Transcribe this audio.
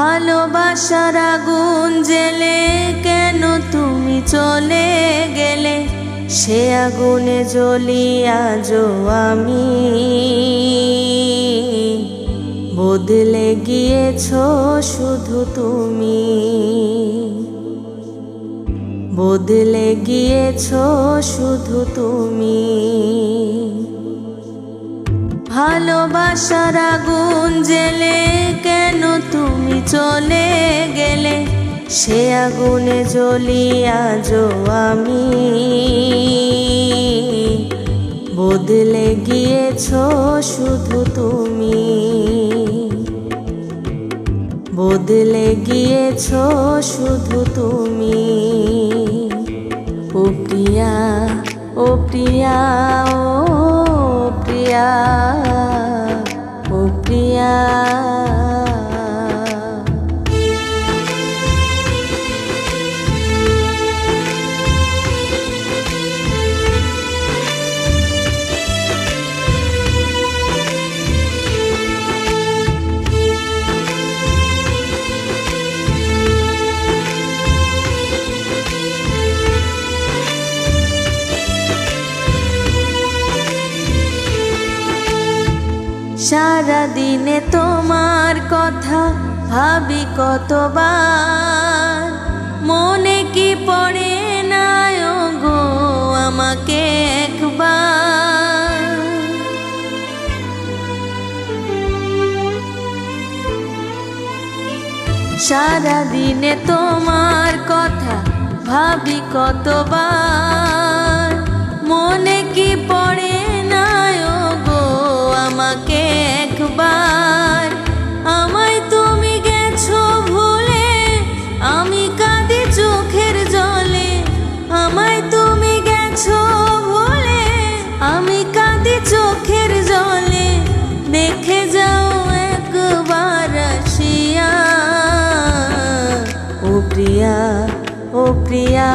ভালোবাসার আগুন জেলে কেন তুমি চলে গেলে? সে আগুনে জ্বলি আজও আমি বদলে গিয়েছ শুধু তুমি। বদলে গিয়েছ শুধু তুমি। ভালোবাসার আগুন জেলে কেন চলে গেলে সে আগুনে জ্বলি আজও আমি। বদলে গিয়েছ শুধু তুমি। বদলে গিয়েছ শুধু তুমি। ও প্রিয়া ও প্রিয়া ও প্রিয়া ও প্রিয়া। সারা দিনে তোমার কথা ভাবি কতবার। মনে কি পড়ে না গো আমাকে একবার? সারা দিনে তোমার কথা ভাবি কতবার। মনে কি পড়ে আমি চোখের জলে দেখে যাও একবার আসিয়া। ও প্রিয়া ও প্রিয়া।